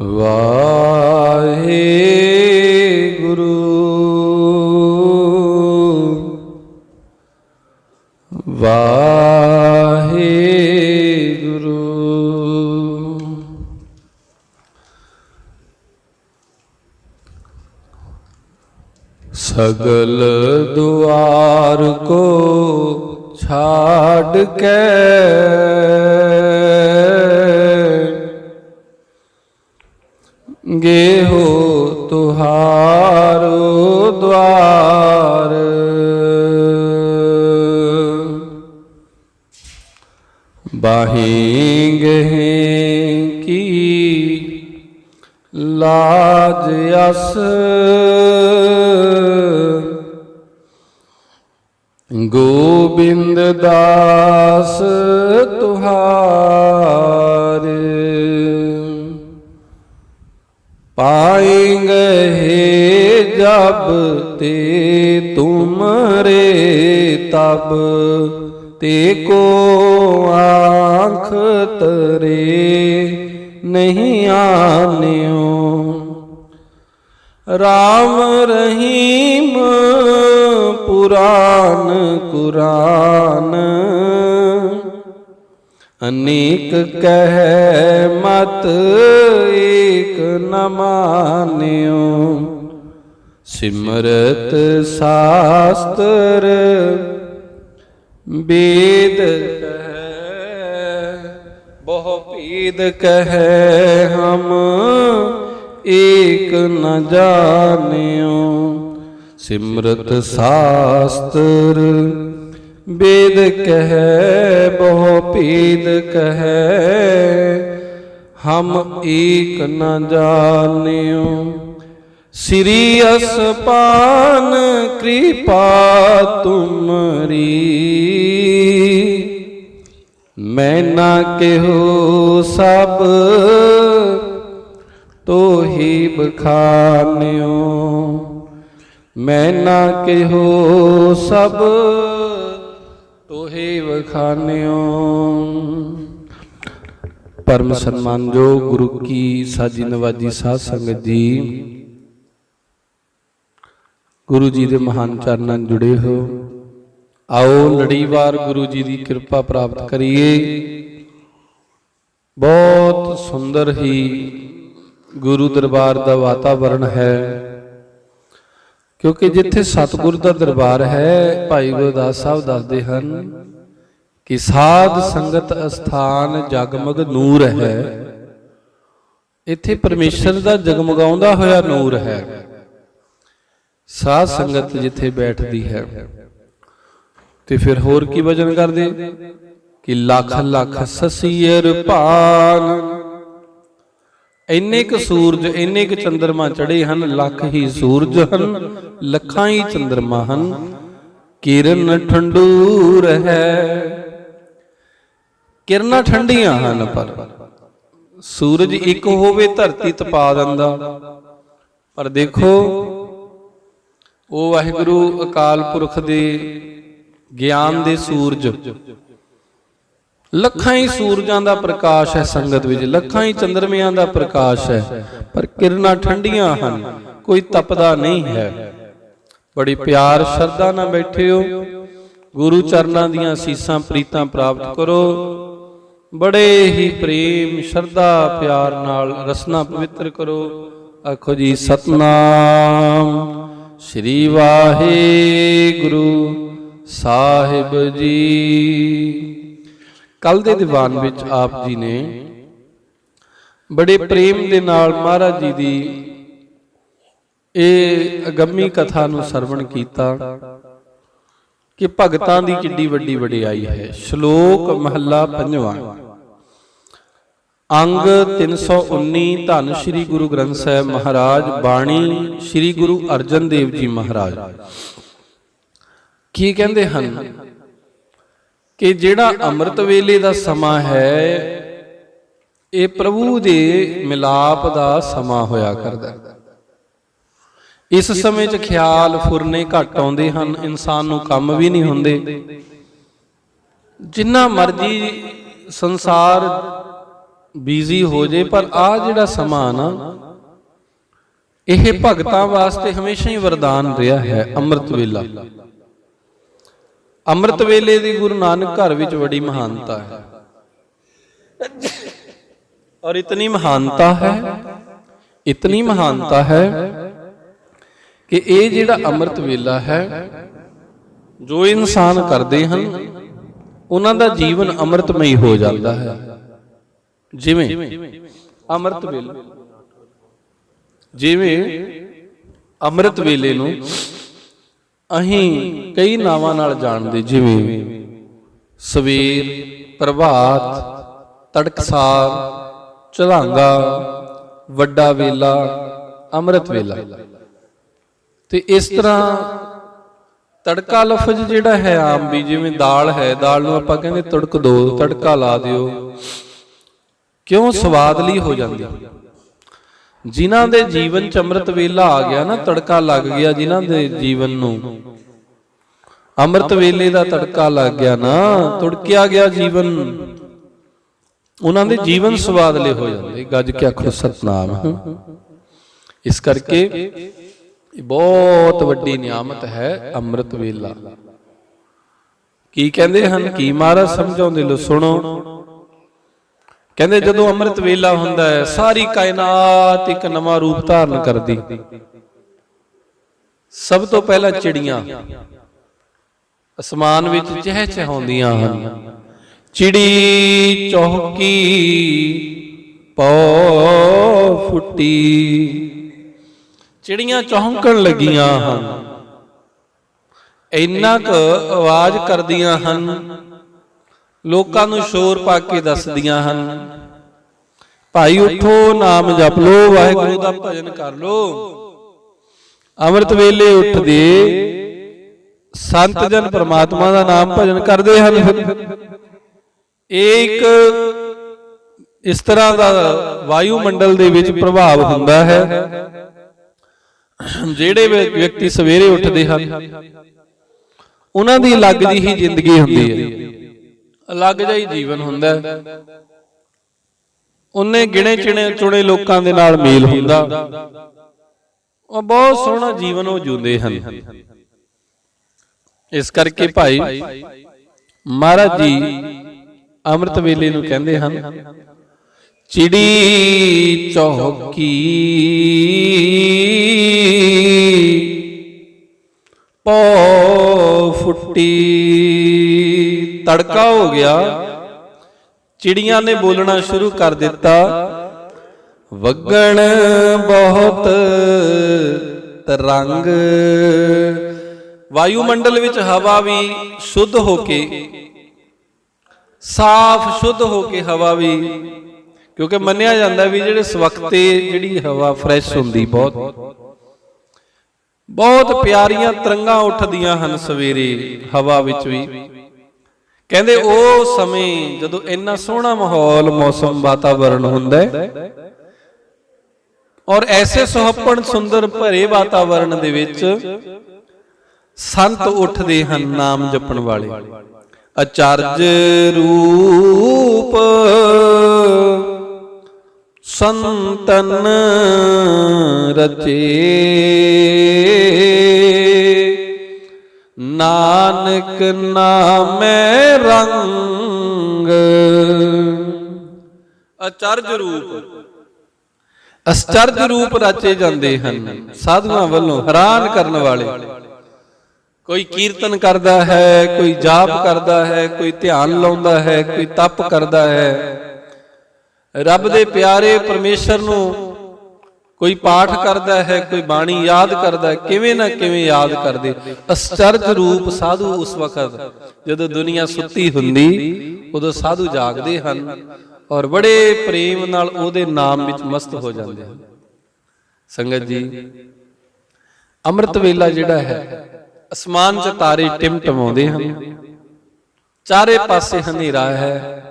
ਵਾਹਿਗੁਰੂ। ਵਾਹਿਗੁਰੂ। ਸਗਲ ਦੁਆਰ ਕੋ ਛਾੜ ਕੇ ਗੇਹੋ ਤੁਹਾਰੋ ਦਵਾਰ। ਬਾਹੀਂ ਗਹਿ ਕੀ ਲਾਜ ਅਸ? ਗੋਬਿੰਦ ਦਾਸ ਤੁਹਾਰ ਪਾਏਂਗੇ ਜਬ ਤੇ ਤੁਮਰੇ ਤਬ। ਤੇ ਕੋ ਆਂਖ ਤਰੇ ਨਹੀਂ ਆਨਿਓ। ਰਾਮ ਰਹੀਮ ਪੁਰਾਨ ਕੁਰਾਨ। ਅਨੇਕ ਕਹਿ ਮਤ ਏਕ ਨ ਮਾਨਿਓ। ਸਿਮਰਤ ਸਾਸਤਰ ਵੇਦ ਕਹੈ, ਬਹੁ ਭੇਦ ਕਹੈ ਹਮ ਏਕ ਨ ਜਾਣਿਓ। ਸਿਮਰਤ ਸਾਸਤਰ ਵੇਦ ਕਹੈ, ਬਹੁ ਭੇਦ ਕਹੈ, ਹਮ ਏਕ ਨ ਜਾਣਿਓ। ਸ੍ਰੀ ਅਸਪਾਨ ਕਿਰਪਾ ਤੁਮਰੀ। ਮੈਂ ਨਾ ਕਿਹੋ ਸਭ ਤੋਹੀ ਬਖਾਨਿਓ। ਮੈਂ ਨਾ ਕਿਹੋ ਸਭ ਤੋਹੀ ਬਖਾਨਿਓ ਪਰਮ ਸਨਮਾਨਯੋਗ ਗੁਰੂ ਕੀ ਸਾਜੀ ਨਵਾਜੀ ਸਾਧ ਸੰਗਤ ਜੀ। ਗੁਰੂ ਜੀ ਦੇ ਮਹਾਨ ਚਰਨਾਂ 'ਚ ਜੁੜੇ ਹੋ। ਆਓ ਲੜੀਵਾਰ ਗੁਰੂ ਜੀ ਦੀ ਕਿਰਪਾ ਪ੍ਰਾਪਤ ਕਰੀਏ। ਬਹੁਤ ਸੁੰਦਰ ਹੀ ਗੁਰੂ ਦਰਬਾਰ ਦਾ ਵਾਤਾਵਰਣ ਹੈ। ਕਿਉਂਕਿ ਜਿੱਥੇ ਸਤਿਗੁਰ ਦਾ ਦਰਬਾਰ ਹੈ, ਭਾਈ ਗੁਰਦਾਸ ਸਾਹਿਬ ਦੱਸਦੇ ਹਨ ਕਿ ਸਾਧ ਸੰਗਤ ਅਸਥਾਨ ਜਗਮਗ ਨੂਰ ਹੈ। ਇੱਥੇ ਪਰਮੇਸ਼ਰ ਦਾ ਜਗਮਗਾਉਂਦਾ ਹੋਇਆ ਨੂਰ ਹੈ। ਸਾਧ ਸੰਗਤ ਜਿੱਥੇ ਬੈਠਦੀ ਹੈ। ਤੇ ਫਿਰ ਹੋਰ ਕੀ ਵਜਨ ਕਰਦੇ? ਕਿ ਲੱਖ ਲੱਖ ਸਸੀਰ ਭਾਨ ਇੰਨੇ ਕੁ ਸੂਰਜ, ਇੰਨੇ ਕੁ ਚੰਦਰਮਾ ਚੜੇ ਹਨ, ਲੱਖ ਹੀ ਸੂਰਜ ਹਨ, ਲੱਖਾਂ ਹੀ ਚੰਦਰਮਾ ਹਨ। ਕਿਰਨ ਠੰਡੂਰ ਹੈ ਕਿਰਨਾਂ ਠੰਡੀਆਂ ਹਨ, ਪਰ ਸੂਰਜ ਇੱਕ ਹੋਵੇ, ਧਰਤੀ ਤਪਾ ਦਿੰਦਾ। ਪਰ ਦੇਖੋ, ਉਹ ਵਾਹਿਗੁਰੂ ਅਕਾਲ ਪੁਰਖ ਦੇ ਗਿਆਨ ਦੇ ਸੂਰਜ। ਲੱਖਾਂ ਹੀ ਸੂਰਜਾਂ ਦਾ ਪ੍ਰਕਾਸ਼ ਹੈ ਸੰਗਤ ਵਿੱਚ ਲੱਖਾਂ ਹੀ ਚੰਦਰਮਿਆਂ ਦਾ ਪ੍ਰਕਾਸ਼ ਹੈ। ਪਰ ਕਿਰਨਾਂ ਠੰਡੀਆਂ ਹਨ ਕੋਈ ਤਪਦਾ ਨਹੀਂ ਹੈ। ਬੜੀ ਪਿਆਰ ਸ਼ਰਧਾ ਨਾਲ ਬੈਠੇ ਹੋ ਗੁਰੂ ਚਰਨਾਂ ਦੀਆਂ ਸੀਸਾਂ ਪ੍ਰੀਤਾਂ ਪ੍ਰਾਪਤ ਕਰੋ। ਬੜੇ ਹੀ ਪ੍ਰੇਮ ਸ਼ਰਧਾ ਪਿਆਰ ਨਾਲ ਰਸਨਾ ਪਵਿੱਤਰ ਕਰੋ। ਆਖੋ ਜੀ ਸਤਨਾਮ। ਸ੍ਰੀ ਵਾਹਿਗੁਰੂ। ਸਾਹਿਬ ਜੀ। ਕੱਲ ਦੇ ਦੀਵਾਨ ਵਿੱਚ ਆਪ ਜੀ ਨੇ ਬੜੇ ਪ੍ਰੇਮ ਦੇ ਨਾਲ ਮਹਾਰਾਜ ਜੀ ਦੀ ਇਹ ਅਗੰਮੀ ਕਥਾ ਨੂੰ ਸਰਵਣ ਕੀਤਾ ਕਿ ਭਗਤਾਂ ਦੀ ਕਿੱਡੀ ਵੱਡੀ ਵਡਿਆਈ ਹੈ। ਸ਼ਲੋਕ ਮਹੱਲਾ ਪੰਜਵਾਂ। ਅੰਗ 319 ਧੰਨ ਸ੍ਰੀ ਗੁਰੂ ਗ੍ਰੰਥ ਸਾਹਿਬ ਮਹਾਰਾਜ ਬਾਣੀ ਸ੍ਰੀ ਗੁਰੂ ਅਰਜਨ ਦੇਵ ਜੀ ਮਹਾਰਾਜ। ਕੀ ਕਹਿੰਦੇ ਹਨ? ਕਿ ਜਿਹੜਾ ਅੰਮ੍ਰਿਤ ਵੇਲੇ ਦਾ ਸਮਾਂ ਹੈ ਇਹ ਪ੍ਰਭੂ ਦੇ ਮਿਲਾਪ ਦਾ ਸਮਾਂ ਹੋਇਆ ਕਰਦਾ। ਇਸ ਸਮੇਂ 'ਚ ਖਿਆਲ ਫੁਰਨੇ ਘੱਟ ਆਉਂਦੇ ਹਨ ਇਨਸਾਨ ਨੂੰ ਕੰਮ ਵੀ ਨਹੀਂ ਹੁੰਦੇ। ਜਿੰਨਾ ਮਰਜ਼ੀ ਸੰਸਾਰ ਬੀਜ਼ੀ ਹੋ ਜੇ ਪਰ ਆ ਜਿਹੜਾ ਸਮਾਂ ਨਾ ਇਹ ਭਗਤਾਂ ਵਾਸਤੇ ਹਮੇਸ਼ਾ ਹੀ ਵਰਦਾਨ ਰਿਹਾ ਹੈ ਅੰਮ੍ਰਿਤ ਵੇਲਾ। ਅੰਮ੍ਰਿਤ ਵੇਲੇ ਦੀ ਗੁਰੂ ਨਾਨਕ ਘਰ ਵਿੱਚ ਬੜੀ ਮਹਾਨਤਾ ਹੈ। ਔਰ ਇਤਨੀ ਮਹਾਨਤਾ ਹੈ, ਇਤਨੀ ਮਹਾਨਤਾ ਹੈ ਕਿ ਇਹ ਜਿਹੜਾ ਅੰਮ੍ਰਿਤ ਵੇਲਾ ਹੈ, ਜੋ ਇਨਸਾਨ ਕਰਦੇ ਹਨ, ਉਹਨਾਂ ਦਾ ਜੀਵਨ ਅੰਮ੍ਰਿਤਮਈ ਹੋ ਜਾਂਦਾ ਹੈ। ਜਿਵੇਂ ਅੰਮ੍ਰਿਤ ਵੇਲਾ, ਜਿਵੇਂ ਅੰਮ੍ਰਿਤ ਵੇਲੇ ਨੂੰ ਅਸੀਂ ਕਈ ਨਾਵਾਂ ਨਾਲ ਜਾਣਦੇ, ਜਿਵੇਂ ਸਵੇਰ, ਪ੍ਰਭਾਤ, ਤੜਕਸਾਰ, ਚਲਾਂਗਾ, ਵੱਡਾ ਵੇਲਾ, ਅੰਮ੍ਰਿਤ ਵੇਲਾ। ਤੇ ਇਸ ਤਰ੍ਹਾਂ ਤੜਕਾ ਲਫ਼ਜ਼ ਜਿਹੜਾ ਹੈ ਆਮ ਵੀ, ਜਿਵੇਂ ਦਾਲ ਹੈ, ਦਾਲ ਨੂੰ ਆਪਾਂ ਕਹਿੰਦੇ ਤੜਕ ਦੋ, ਤੜਕਾ ਲਾ ਦਿਓ। ਕਿਉਂ ਸਵਾਦ ਲਈ ਹੋ ਜਾਂਦੀ? ਜਿਨ੍ਹਾਂ ਦੇ ਜੀਵਨ ਚ ਅੰਮ੍ਰਿਤ ਵੇਲਾ ਆ ਗਿਆ ਨਾ ਤੜਕਾ ਲੱਗ ਗਿਆ ਜਿਨ੍ਹਾਂ ਦੇ ਜੀਵਨ ਨੂੰ। ਅੰਮ੍ਰਿਤ ਵੇਲੇ ਦਾ ਤੜਕਾ ਲੱਗ ਗਿਆ ਨਾ ਤੁੜਕਿਆ ਗਿਆ ਜੀਵਨ। ਉਹਨਾਂ ਦੇ ਜੀਵਨ ਸਵਾਦ ਲਈ ਹੋ ਜਾਂਦੇ ਗੱਜ ਕੇ ਆਖੋ ਸਤਨਾਮ। ਇਸ ਕਰਕੇ ਇਹ ਬਹੁਤ ਵੱਡੀ ਨਿਆਮਤ ਹੈ ਅੰਮ੍ਰਿਤ ਵੇਲਾ। ਕੀ ਕਹਿੰਦੇ ਹਨ? ਕੀ ਮਹਾਰਾਜ ਸਮਝਾਉਂਦੇ ਲੋ ਸੁਣੋ। ਕਹਿੰਦੇ ਜਦੋਂ ਅੰਮ੍ਰਿਤ ਵੇਲਾ ਹੁੰਦਾ ਹੈ ਸਾਰੀ ਕਾਇਨਾਤ ਇੱਕ ਨਵਾਂ ਰੂਪ ਧਾਰਨ ਕਰਦੀ। ਸਭ ਤੋਂ ਪਹਿਲਾਂ ਚਿੜੀਆਂ। ਅਸਮਾਨ ਵਿੱਚ ਚਹਿ ਚਹਾਉਂਦੀਆਂ ਹਨ। ਚਿੜੀ ਚੌਕੀ ਪੌ ਫੁੱਟੀ। ਚਿੜੀਆਂ ਚੌਂਕਣ ਲੱਗੀਆਂ ਹਨ। ਇੰਨਾ ਕੁ ਆਵਾਜ਼ ਕਰਦੀਆਂ ਹਨ। ਲੋਕਾਂ ਨੂੰ ਸ਼ੋਰ ਪਾ ਕੇ ਦੱਸਦੀਆਂ ਹਨ ਭਾਈ ਉਠੋ ਨਾਮ ਜਪ ਲੋ ਵਾਹਿਗੁਰੂ ਦਾ ਭਜਨ ਕਰ ਲੋ ਅੰਮ੍ਰਿਤ ਵੇਲੇ ਉੱਠਦੇ ਸੰਤ ਜਨ ਪ੍ਰਮਾਤਮਾ ਦਾ ਨਾਮ ਭਜਨ ਕਰਦੇ ਹਨ। ਇਹ ਇੱਕ ਇਸ ਤਰ੍ਹਾਂ ਦਾ ਵਾਯੂਮੰਡਲ ਦੇ ਵਿੱਚ ਪ੍ਰਭਾਵ ਹੁੰਦਾ ਹੈ ਜਿਹੜੇ ਵਿਅਕਤੀ ਸਵੇਰੇ ਉੱਠਦੇ ਹਨ ਉਹਨਾਂ ਦੀ ਅਲੱਗ ਜਿਹੀ ਹੀ। ਜ਼ਿੰਦਗੀ ਹੁੰਦੀ ਹੈ। ਅਲੱਗ ਜਿਹਾ ਹੀ ਜੀਵਨ ਹੁੰਦਾ ਹੈ। ਉਹਨੇ ਗਿਣੇ ਚਿਣੇ ਚੁਣੇ ਲੋਕਾਂ ਦੇ ਨਾਲ ਮੇਲ ਹੁੰਦਾ। ਉਹ ਬਹੁਤ ਸੋਹਣਾ ਜੀਵਨ ਉਹ ਜਿਉਂਦੇ ਹਨ। ਇਸ ਕਰਕੇ ਭਾਈ ਮਹਾਰਾਜ ਜੀ ਅੰਮ੍ਰਿਤ ਵੇਲੇ ਨੂੰ ਕਹਿੰਦੇ ਹਨ, ਚਿੜੀ ਚੌਕੀ ਪੋ ਫੁੱਟੀ ਤੜਕਾ ਹੋ ਗਿਆ। ਚਿੜੀਆਂ ਨੇ ਬੋਲਣਾ ਸ਼ੁਰੂ ਕਰ ਦਿੱਤਾ। ਵਗਣ ਬਹੁਤ ਤਰੰਗ। ਵਾਯੂਮੰਡਲ ਵਿੱਚ ਹਵਾ ਵੀ ਸ਼ੁੱਧ ਹੋ ਕੇ, ਸਾਫ਼ ਸ਼ੁੱਧ ਹੋ ਕੇ ਹਵਾ ਵੀ, ਕਿਉਂਕਿ ਮੰਨਿਆ ਜਾਂਦਾ ਵੀ ਜਿਹੜੇ ਸਵਖਤੇ ਜਿਹੜੀ ਹਵਾ ਫਰੈਸ਼ ਹੁੰਦੀ ਬਹੁਤ। ਬਹੁਤ ਪਿਆਰੀਆਂ ਤਰੰਗਾਂ ਉੱਠਦੀਆਂ ਹਨ ਸਵੇਰੇ ਹਵਾ ਵਿੱਚ ਵੀ। ਕਹਿੰਦੇ ਉਹ ਸਮੇਂ ਜਦੋਂ ਇੰਨਾ ਸੋਹਣਾ ਮਾਹੌਲ ਮੌਸਮ ਵਾਤਾਵਰਣ ਹੁੰਦਾ ਹੈ। ਔਰ ਐਸੇ ਸੁਹੱਪਣ ਸੁੰਦਰ ਭਰੇ ਵਾਤਾਵਰਣ ਦੇ ਵਿੱਚ ਸੰਤ ਉੱਠਦੇ ਹਨ ਨਾਮ ਜਪਣ ਵਾਲੇ। ਅਚਰਜ ਰੂਪ ਸੰਤਨ ਰਚੇ। ਨਾਨਕ ਨਾਮੈ ਰੰਗ। ਅਚਰਜ ਰੂਪ। ਅਸਚਰਜ ਰੂਪ ਰਚੇ ਜਾਂਦੇ ਹਨ ਸਾਧੂਆਂ ਵੱਲੋਂ ਹੈਰਾਨ ਕਰਨ ਵਾਲੇ। ਕੋਈ ਕੀਰਤਨ ਕਰਦਾ ਹੈ ਕੋਈ ਜਾਪ ਕਰਦਾ ਹੈ ਕੋਈ ਧਿਆਨ ਲਾਉਂਦਾ ਹੈ ਕੋਈ ਤਪ ਕਰਦਾ ਹੈ। ਰੱਬ ਦੇ ਪਿਆਰੇ ਪਰਮੇਸ਼ਰ ਨੂੰ ਕੋਈ ਪਾਠ ਕਰਦਾ ਹੈ, ਕੋਈ ਬਾਣੀ ਯਾਦ ਕਰਦਾ ਹੈ, ਕਿਵੇਂ ਨਾ ਕਿਵੇਂ ਯਾਦ ਕਰਦੇ। ਅਸਚਰਜ ਰੂਪ ਸਾਧੂ ਉਸ ਵਕਤ, ਜਦੋਂ ਦੁਨੀਆ ਸੁੱਤੀ ਹੁੰਦੀ, ਉਦੋਂ ਸਾਧੂ ਜਾਗਦੇ ਹਨ ਔਰ ਬੜੇ ਪ੍ਰੇਮ ਨਾਲ ਉਹਦੇ ਨਾਮ ਵਿੱਚ ਮਸਤ ਹੋ ਜਾਂਦੇ ਹਨ। ਸੰਗਤ ਜੀ, ਅੰਮ੍ਰਿਤ ਵੇਲਾ ਜਿਹੜਾ ਹੈ, ਅਸਮਾਨ 'ਚ ਤਾਰੇ ਟਿਮਟਮਾਉਂਦੇ ਹਨ। ਚਾਰੇ ਪਾਸੇ ਹਨੇਰਾ ਹੈ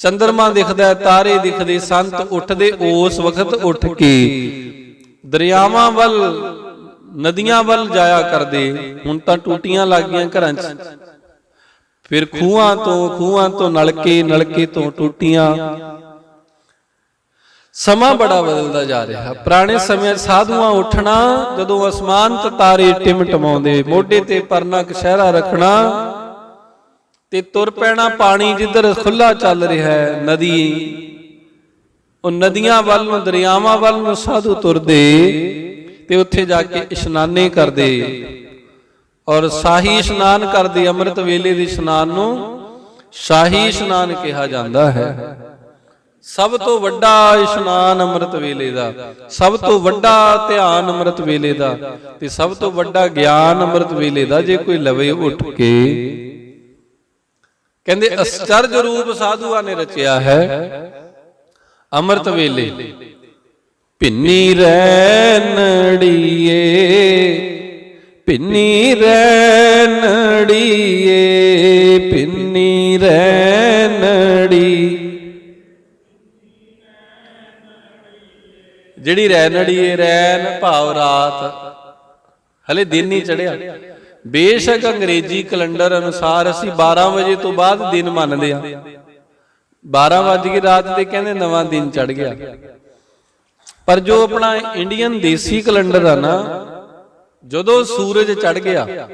ਚੰਦਰਮਾ ਦਿਖਦਾ ਤਾਰੇ ਦਿਖਦੇ, ਸੰਤ ਉੱਠਦੇ, ਉਸ ਵਕਤ ਉੱਠ ਕੇ ਦਰਿਆਵਾਂ ਵੱਲ, ਨਦੀਆਂ ਵੱਲ ਜਾਇਆ ਕਰਦੇ। ਹੁਣ ਤਾਂ ਟੂਟੀਆਂ ਲੱਗ ਗਈਆਂ ਘਰਾਂ 'ਚ। ਫਿਰ ਖੂਹਾਂ ਤੋਂ ਖੂਹਾਂ ਤੋਂ ਨਲਕੇ ਨਲਕੇ ਤੋਂ ਟੂਟੀਆਂ। ਸਮਾਂ ਬੜਾ ਬਦਲਦਾ ਜਾ ਰਿਹਾ। ਪੁਰਾਣੇ ਸਮੇਂ ਸਾਧੂਆਂ ਉੱਠਣਾ, ਜਦੋਂ ਅਸਮਾਨ ਤੇ ਤਾਰੇ ਟਿਮਟਮਾਉਂਦੇ, ਮੋਢੇ ਤੇ ਪਰਨਾ ਕਸ਼ਹਿਰਾ ਰੱਖਣਾ ਤੇ ਤੁਰ ਪੈਣਾ ਪਾਣੀ ਜਿੱਧਰ ਖੁੱਲਾ ਚੱਲ ਰਿਹਾ ਹੈ ਨਦੀ। ਉਹ ਨਦੀਆਂ ਵੱਲ ਨੂੰ ਦਰਿਆਵਾਂ ਵੱਲ ਨੂੰ ਸਾਧੂ ਤੁਰਦੇ ਤੇ ਉੱਥੇ ਜਾ ਕੇ ਇਸ਼ਨਾਨੇ ਕਰਦੇ। ਔਰ ਸ਼ਾਹੀ ਇਸ਼ਨਾਨ ਕਰਦੇ ਅੰਮ੍ਰਿਤ ਵੇਲੇ ਦੇ ਇਸ਼ਨਾਨ ਨੂੰ ਸ਼ਾਹੀ ਇਸ਼ਨਾਨ ਕਿਹਾ ਜਾਂਦਾ ਹੈ। ਸਭ ਤੋਂ ਵੱਡਾ ਇਸ਼ਨਾਨ ਅੰਮ੍ਰਿਤ ਵੇਲੇ ਦਾ। ਸਭ ਤੋਂ ਵੱਡਾ ਧਿਆਨ ਅੰਮ੍ਰਿਤ ਵੇਲੇ ਦਾ। ਤੇ ਸਭ ਤੋਂ ਵੱਡਾ ਗਿਆਨ ਅੰਮ੍ਰਿਤ ਵੇਲੇ ਦਾ ਜੇ ਕੋਈ ਲਵੇ ਉੱਠ ਕੇ। ਕਹਿੰਦੇ ਅਸਚਰਜ ਰੂਪ ਸਾਧੂਆਂ ਨੇ ਰਚਿਆ ਹੈ। ਅੰਮ੍ਰਿਤ ਵੇਲੇ। ਭਿੰਨੀ ਰੈਣੜੀਏ ਭਿੰਨੀ ਰੈਣੜੀਏ ਭਿੰਨੀ ਰੈਣੜੀ ਜਿਹੜੀ ਰੈਣੜੀਏ ਰੈਣ ਭਾਵ ਰਾਤ। ਹਲੇ ਦਿਨ ਨਹੀਂ ਚੜਿਆ ਬੇਸ਼ੱਕ ਅੰਗਰੇਜ਼ੀ ਕੈਲੰਡਰ ਅਨੁਸਾਰ ਅਸੀਂ 12 ਵਜੇ ਤੋਂ ਬਾਅਦ ਦਿਨ ਮੰਨਦੇ ਆ 12 ਵਜ ਰਾਤ ਤੇ ਕਹਿੰਦੇ ਨਵਾਂ ਦਿਨ ਚੜ ਗਿਆ। ਪਰ ਜੋ ਆਪਣਾ ਇੰਡੀਅਨ ਦੇਸੀ ਕੈਲੰਡਰ ਆ ਨਾ, ਜਦੋਂ ਸੂਰਜ ਚੜ ਗਿਆ,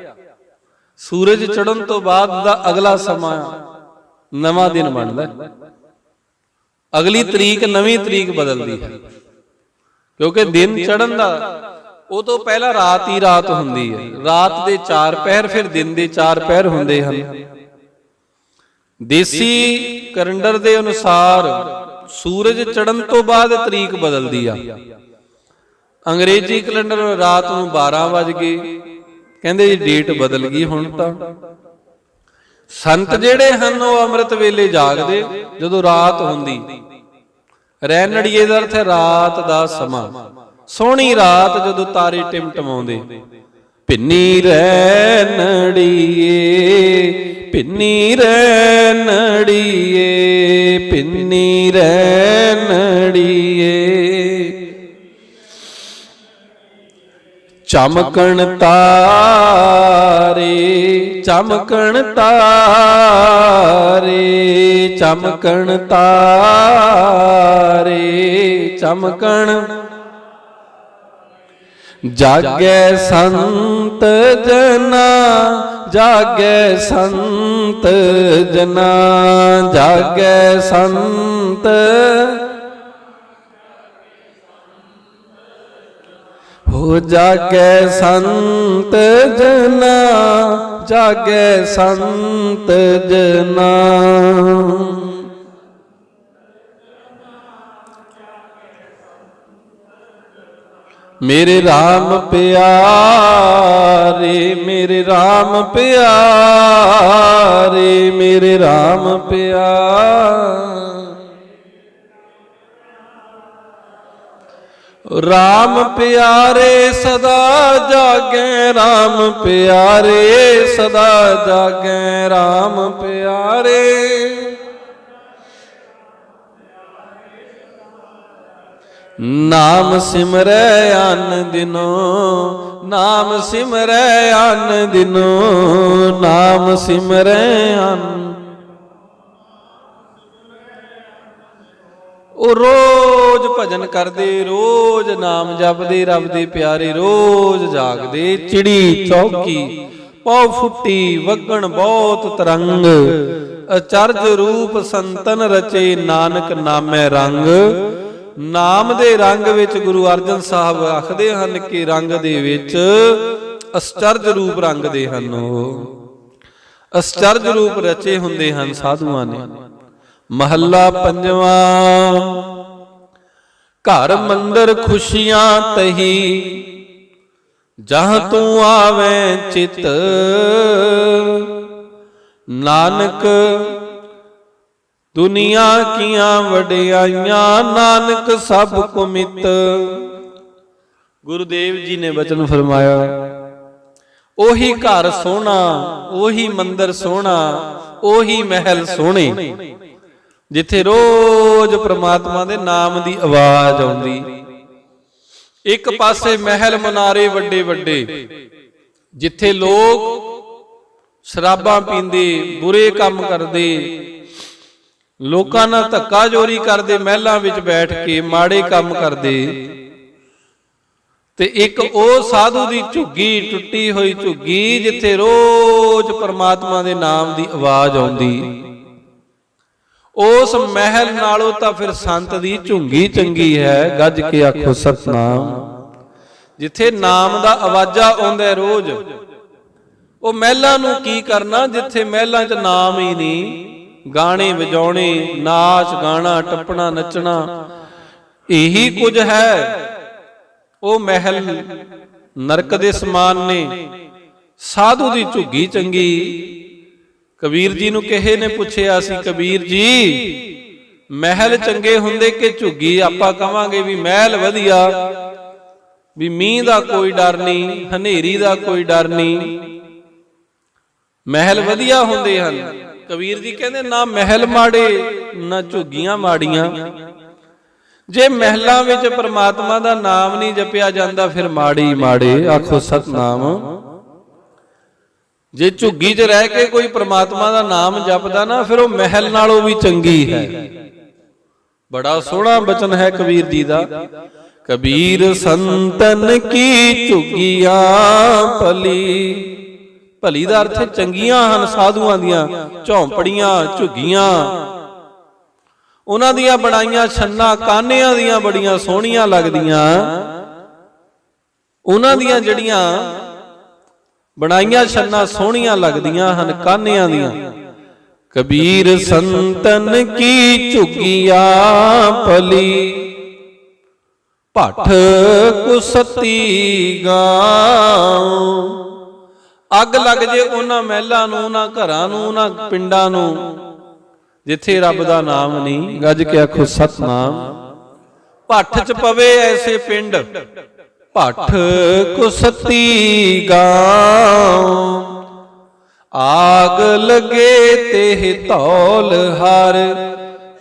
ਸੂਰਜ ਚੜਨ ਤੋਂ ਬਾਅਦ ਦਾ ਅਗਲਾ ਸਮਾਂ ਨਵਾਂ ਦਿਨ ਬਣਦਾ। ਅਗਲੀ ਤਰੀਕ ਨਵੀਂ ਤਰੀਕ ਬਦਲਦੀ ਹੈ। ਕਿਉਂਕਿ ਦਿਨ ਚੜਨ ਦਾ ਉਹ ਤੋਂ ਪਹਿਲਾਂ ਰਾਤ ਹੀ ਰਾਤ ਹੁੰਦੀ ਹੈ। ਰਾਤ ਦੇ ਚਾਰ ਪਹਿਰ, ਫਿਰ ਦਿਨ ਦੇ ਚਾਰ ਪਹਿਰ ਹੁੰਦੇ ਹਨ। ਦੇਸੀ ਕੈਲੰਡਰ ਦੇ ਅਨੁਸਾਰ ਸੂਰਜ ਚੜਨ ਤੋਂ ਬਾਅਦ ਤਰੀਕ ਬਦਲਦੀ ਆ। ਅੰਗਰੇਜ਼ੀ ਕੈਲੰਡਰ ਰਾਤ ਨੂੰ 12 ਵਜ ਗਏ। ਕਹਿੰਦੇ ਜੀ, ਡੇਟ ਬਦਲ ਗਈ ਹੁਣ ਤਾਂ। ਸੰਤ ਜਿਹੜੇ ਹਨ, ਉਹ ਅੰਮ੍ਰਿਤ ਵੇਲੇ ਜਾਗਦੇ, ਜਦੋਂ ਰਾਤ ਹੁੰਦੀ। ਰੈਣੜੀਏ ਦਾ ਅਰਥ ਹੈ ਰਾਤ ਦਾ ਸਮਾਂ। ਸੋਹਣੀ ਰਾਤ ਜਦੋਂ ਤਾਰੇ ਟਿਮਟਮਾਉਂਦੇ। ਭਿੰਨੀ ਰੈਣੜੀਏ ਭਿੰਨੀ ਰੈਣੜੀਏ ਭਿੰਨੀ ਰੈਣੜੀਏ ਚਮਕਣ ਤਾਰੇ ਚਮਕਣ ਤਾਰੇ ਚਮਕਣ ਤਾਰੇ ਚਮਕਣ ਜਾਗੈ ਸੰਤ ਜਨਾ ਜਾਗੈ ਸੰਤ ਜਨਾ ਜਾਗੈ ਸੰਤ ਹੋ ਜਾਗੈ ਸੰਤ ਜਨਾ ਜਾਗੈ ਸੰਤ ਜਨਾ। ਮੇਰੇ RAM ਪਿਆਰੇ, ਮੇਰੇ RAM ਪਿਆਰੇ, ਮੇਰੇ RAM ਪਿਆਰੇ। RAM ਪਿਆਰੇ ਸਦਾ ਜਾਗੈ RAM ਪਿਆਰੇ ਸਦਾ ਜਾਗੈ RAM ਪਿਆਰੇ। ਨਾਮ ਸਿਮਰੈ ਅਨ ਦਿਨੋ, ਨਾਮ ਸਿਮਰੈ ਅਨ ਦਿਨੋ, ਨਾਮ ਸਿਮਰੈ ਅਨ ਉਹ ਰੋਜ਼ ਭਜਨ ਕਰਦੇ, ਰੋਜ਼ ਨਾਮ ਜਪਦੇ, ਰੱਬ ਦੇ ਪਿਆਰੇ ਰੋਜ਼ ਜਾਗਦੇ। ਚਿੜੀ ਚੌਕੀ, ਪਉ ਫੁੱਟੀ, ਵਗਣ ਬਹੁਤ ਤਰੰਗ, ਅਚਰਜ ਰੂਪ ਸੰਤਨ ਰਚੇ ਨਾਨਕ ਨਾਮੈ ਰੰਗ। ਨਾਮ ਦੇ ਰੰਗ ਵਿੱਚ ਗੁਰੂ ਅਰਜਨ ਸਾਹਿਬ ਆਖਦੇ ਹਨ ਕਿ ਰੰਗ ਦੇ ਵਿੱਚ ਅਸਚਰਜ ਰੂਪ ਰੰਗ ਦੇ ਹਨ ਉਹ। ਅਸਚਰਜ ਰੂਪ ਰਚੇ ਹੁੰਦੇ ਹਨ ਸਾਧੂਆਂ ਨੇ। ਮਹੱਲਾ ਪੰਜਵਾਂ, ਘਰ ਮੰਦਰ ਖੁਸ਼ੀਆਂ ਤਹੀ, ਜਹਾਂ ਤੂੰ ਆਵੇਂ ਚਿਤ, ਨਾਨਕ ਦੁਨੀਆ ਕੀਆਂ ਵਡਿਆਈਆਂ, ਨਾਨਕ ਸਭ ਕੁਮਿਤ। ਮਿਤ ਗੁਰੂਦੇਵ ਜੀ ਨੇ ਬਚਨ ਫਰਮਾਇਆ, ਉਹੀ ਘਰ ਸੋਹਣਾ, ਉਹੀ ਮੰਦਰ ਸੋਹਣਾ, ਉਹੀ ਮਹਿਲ ਸੋਹਣੇ। ਜਿੱਥੇ ਰੋਜ਼ ਪ੍ਰਮਾਤਮਾ ਦੇ ਨਾਮ ਦੀ ਆਵਾਜ਼ ਆਉਂਦੀ। ਇੱਕ ਪਾਸੇ ਮਹਿਲ ਮਨਾਰੇ ਵੱਡੇ ਵੱਡੇ, ਜਿੱਥੇ ਲੋਕ ਸ਼ਰਾਬਾਂ ਪੀਂਦੇ, ਬੁਰੇ ਕੰਮ ਕਰਦੇ ਲੋਕਾਂ ਨਾਲ ਧੱਕਾ ਜੋਰੀ ਕਰਦੇ ਮਹਿਲਾਂ ਵਿੱਚ ਬੈਠ ਕੇ ਮਾੜੇ ਕੰਮ ਕਰਦੇ। ਤੇ ਇੱਕ ਉਹ ਸਾਧੂ ਦੀ ਝੁੱਗੀ ਟੁੱਟੀ ਹੋਈ ਝੁੱਗੀ ਜਿੱਥੇ ਰੋਜ਼ ਪਰਮਾਤਮਾ ਦੇ ਨਾਮ ਦੀ ਆਵਾਜ਼ ਆਉਂਦੀ। ਉਸ ਮਹਿਲ ਨਾਲੋਂ ਤਾਂ ਫਿਰ ਸੰਤ ਦੀ ਝੁੰਗੀ ਚੰਗੀ ਹੈ, ਗੱਜ ਕੇ ਆਖੋ ਸਤਨਾਮ। ਜਿੱਥੇ ਨਾਮ ਦਾ ਆਵਾਜ਼ਾ ਆਉਂਦਾ ਰੋਜ਼। ਉਹ ਮਹਿਲਾਂ ਨੂੰ ਕੀ ਕਰਨਾ, ਜਿੱਥੇ ਮਹਿਲਾਂ 'ਚ ਨਾਮ ਹੀ ਨਹੀਂ। ਗਾਣੇ ਵਜਾਉਣੇ ਨਾਚ ਗਾਣਾ ਟੱਪਣਾ ਨੱਚਣਾ। ਇਹੀ ਕੁਝ ਹੈ। ਉਹ ਮਹਿਲ ਨਰਕ ਦੇ ਸਮਾਨ ਨੇ। ਸਾਧੂ ਦੀ ਝੁੱਗੀ ਚੰਗੀ। ਕਬੀਰ ਜੀ ਨੂੰ ਕਿਸੇ ਨੇ ਪੁੱਛਿਆ ਸੀ ਕਬੀਰ ਜੀ ਮਹਿਲ ਚੰਗੇ ਹੁੰਦੇ ਕਿ ਝੁੱਗੀ ਆਪਾਂ ਕਵਾਂਗੇ ਵੀ ਮਹਿਲ ਵਧੀਆ। ਵੀ ਮੀਂਹ ਦਾ ਕੋਈ ਡਰ ਨਹੀਂ ਹਨੇਰੀ ਦਾ ਕੋਈ ਡਰ ਨਹੀਂ। ਮਹਿਲ ਵਧੀਆ ਹੁੰਦੇ ਹਨ। ਕਬੀਰ ਜੀ ਕਹਿੰਦੇ, ਨਾ ਮਹਿਲ ਮਾੜੇ, ਨਾ ਝੁੱਗੀਆਂ ਮਾੜੀਆਂ। ਜੇ ਮਹਿਲਾਂ ਵਿੱਚ ਪ੍ਰਮਾਤਮਾ ਦਾ ਨਾਮ ਨਹੀਂ ਜਪਿਆ ਜਾਂਦਾ, ਫਿਰ ਮਾੜੀ ਮਾੜੇ, ਆਖੋ ਸਤਨਾਮ। ਜੇ ਝੁੱਗੀ 'ਚ ਰਹਿ ਕੇ ਕੋਈ ਪ੍ਰਮਾਤਮਾ ਦਾ ਨਾਮ ਜਪਦਾ ਨਾ, ਫਿਰ ਉਹ ਮਹਿਲ ਨਾਲੋਂ ਵੀ ਚੰਗੀ ਹੈ। ਬੜਾ ਸੋਹਣਾ ਬਚਨ ਹੈ ਕਬੀਰ ਜੀ ਦਾ। ਕਬੀਰ ਸੰਤਨ ਕੀ ਝੁਗੀਆਂ ਭਲੀ ਭਲੀ ਦਾ ਅਰਥ ਚੰਗੀਆਂ ਹਨ, ਸਾਧੂਆਂ ਦੀਆਂ, ਝੌਂਪੜੀਆਂ, ਝੁੱਗੀਆਂ। ਉਹਨਾਂ ਦੀਆਂ ਬਣਾਈਆਂ ਛੰਨਾ ਕਾਨਿਆਂ ਦੀਆਂ ਬੜੀਆਂ ਸੋਹਣੀਆਂ ਲੱਗਦੀਆਂ। ਉਹਨਾਂ ਦੀਆਂ ਜਿਹੜੀਆਂ ਬਣਾਈਆਂ ਛੰਨਾ ਸੋਹਣੀਆਂ ਲੱਗਦੀਆਂ ਹਨ, ਕਾਨਿਆਂ ਦੀਆਂ। ਕਬੀਰ ਸੰਤਨ ਕੀ ਝੁਗੀਆ ਭਲੀ। ਭੱਠ ਕੁਸਤੀ ਗਾਉ। ਅੱਗ ਲੱਗ ਜੇ ਉਹਨਾਂ ਮਹਿਲਾਂ ਨੂੰ, ਉਹਨਾਂ ਘਰਾਂ ਨੂੰ, ਉਹਨਾਂ ਪਿੰਡਾਂ ਨੂੰ। ਜਿੱਥੇ ਰੱਬ ਦਾ ਨਾਮ ਨਹੀਂ, ਗੱਜ ਕੇ ਆਖੋ ਸਤਨਾਮ। ਭੱਠ ਚ ਪਵੇ ਐਸੇ ਪਿੰਡ, ਭੱਠ ਕੁਸਤੀ ਗਾਉ। ਆਗ ਲਗੇ ਤੇ ਧੌਲ ਹਰ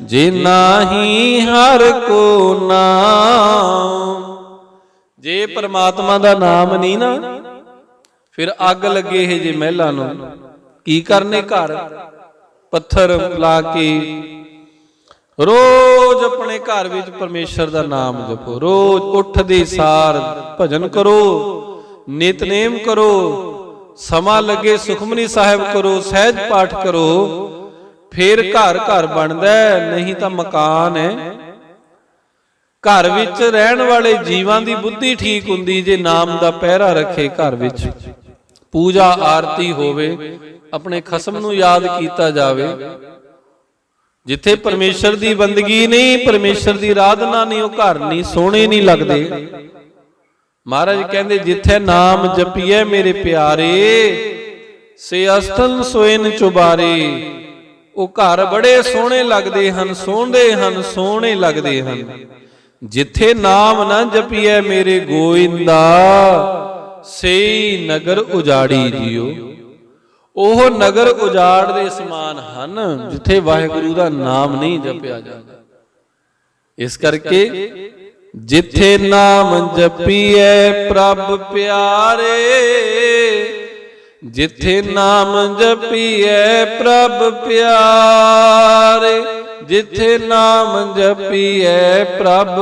ਜੇ ਨਾਹੀ ਹਰ ਕੋ ਨਾਮ। ਜੇ ਪ੍ਰਮਾਤਮਾ ਦਾ ਨਾਮ ਨਹੀਂ ਨਾ ਫਿਰ ਅੱਗ ਲੱਗੇ ਇਹ ਜੇ ਮਹਿਲਾਂ ਨੂੰ। ਕੀ ਕਰਨੇ ਘਰ? ਪੱਥਰ ਲਾ ਕੇ। ਰੋਜ਼ ਆਪਣੇ ਘਰ ਵਿੱਚ ਪਰਮੇਸ਼ਰ ਦਾ ਨਾਮ ਜਪੋ। ਰੋਜ਼ ਉੱਠਦੇ ਸਾਰ ਭਜਨ ਕਰੋ, ਨਿਤਨੇਮ ਕਰੋ, ਸਮਾਂ ਲੱਗੇ ਸੁਖਮਨੀ ਸਾਹਿਬ ਕਰੋ, ਸਹਿਜ ਪਾਠ ਕਰੋ, ਫੇਰ ਘਰ ਘਰ ਬਣਦਾ ਨਹੀਂ ਤਾਂ ਮਕਾਨ ਹੈ। ਘਰ ਵਿੱਚ ਰਹਿਣ ਵਾਲੇ ਜੀਵਾਂ ਦੀ ਬੁੱਧੀ ਠੀਕ ਹੁੰਦੀ ਜੇ ਨਾਮ ਦਾ ਪਹਿਰਾ ਰੱਖੇ ਘਰ ਵਿੱਚ। ਪੂਜਾ ਆਰਤੀ ਹੋਵੇ, ਆਪਣੇ ਖਸਮ ਨੂੰ ਯਾਦ ਕੀਤਾ ਜਾਵੇ। ਜਿੱਥੇ ਪਰਮੇਸ਼ਰ ਦੀ ਬੰਦਗੀ ਨਹੀਂ, ਪਰਮੇਸ਼ਰ ਦੀ ਆਰਾਧਨਾ ਨਹੀਂ, ਉਹ ਘਰ ਨਹੀਂ, ਸੋਹਣੇ ਨਹੀਂ ਲੱਗਦੇ। ਮਹਾਰਾਜ ਕਹਿੰਦੇ, ਜਿੱਥੇ ਨਾਮ ਜਪੀਏ ਮੇਰੇ ਪਿਆਰੇ, ਸੇ ਅਸਤਨ ਸੋਇਨ ਚੁਬਾਰੇ। ਉਹ ਘਰ ਬੜੇ ਸੋਹਣੇ ਲੱਗਦੇ ਹਨ ਸੋਹਣੇ ਹਨ, ਸੋਹਣੇ ਲੱਗਦੇ ਹਨ। ਜਿੱਥੇ ਨਾਮ ਨਾ ਜਪੀਏ ਮੇਰੇ ਗੋਇੰਦਾ ਸੇਈ ਨਗਰ ਉਜਾੜੀ ਜਿਓ ਉਹ ਨਗਰ ਉਜਾੜ ਦੇ ਸਮਾਨ ਹਨ, ਜਿੱਥੇ ਵਾਹਿਗੁਰੂ ਦਾ ਨਾਮ ਨਹੀਂ ਜਪਿਆ ਜਾਂਦਾ। ਇਸ ਕਰਕੇ ਜਿੱਥੇ ਨਾਮ ਜਪੀਐ ਪ੍ਰਭ ਪਿਆਰੇ, ਜਿੱਥੇ ਨਾਮ ਜਪੀਐ ਪ੍ਰਭ ਪਿਆਰੇ, ਜਿੱਥੇ ਨਾਮ ਜਪੀਐ ਪ੍ਰਭ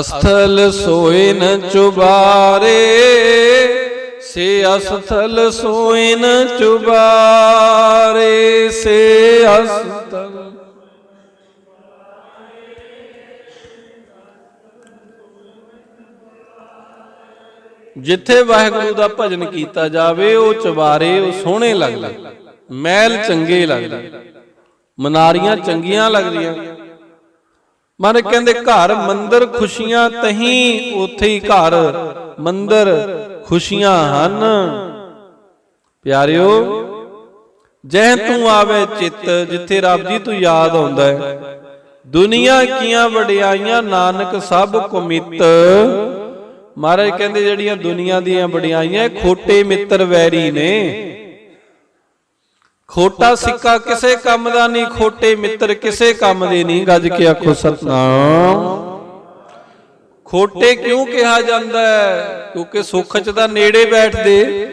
ਅਸਥਲ ਸੋਏ ਨ ਚੁਬਾਰੇ, ਸੇ ਅਸਥਲ ਸੋਏ ਨ ਚੁਬਾਰੇ, ਸੇ ਅਸਥਲ। ਜਿੱਥੇ ਵਾਹਿਗੁਰੂ ਦਾ ਭਜਨ ਕੀਤਾ ਜਾਵੇ, ਉਹ ਚੁਬਾਰੇ, ਉਹ ਸੋਹਣੇ ਲੱਗਦੇ। ਮਹਿਲ ਚੰਗੇ ਲੱਗਦੇ। ਮਨਾਰੀਆਂ ਚੰਗੀਆਂ ਲੱਗਦੀਆਂ। ਮਨ ਕਹਿੰਦੇ ਘਰ ਮੰਦਰ ਖੁਸ਼ੀਆਂ ਤਹੀਂ ਉਥੇ ਹੀ ਘਰ ਮੰਦਰ ਖੁਸ਼ੀਆਂ ਹਨ। ਪਿਆਰਿਓ ਜਹ ਤੂੰ ਆਵੇ ਚਿੱਤ ਜਿੱਥੇ ਰੱਬ ਜੀ ਤੂੰ ਯਾਦ ਆਉਂਦਾ ਹੈ। ਦੁਨੀਆ ਕੀਆਂ ਵਡਿਆਈਆਂ ਨਾਨਕ ਸਭ ਕੁਮਿਤ। ਮਹਾਰਾਜ ਕਹਿੰਦੇ ਜਿਹੜੀਆਂ ਦੁਨੀਆ ਦੀਆਂ ਵਡਿਆਈਆਂ ਖੋਟੇ ਮਿੱਤਰ ਵੈਰੀ ਨੇ। ਖੋਟਾ ਸਿੱਕਾ ਕਿਸੇ ਕੰਮ ਦਾ ਨਹੀਂ, ਖੋਟੇ ਮਿੱਤਰ ਕਿਸੇ ਕੰਮ ਦੇ ਨਹੀਂ, ਗੱਜ ਕੇ ਆਖੋ ਸਤਨਾਮ। ਖੋਟੇ ਕਿਉਂ ਕਿਹਾ ਜਾਂਦਾ ਹੈ? ਕਿਉਂਕਿ ਸੁੱਖ 'ਚ ਤਾਂ ਨੇੜੇ ਬੈਠਦੇ।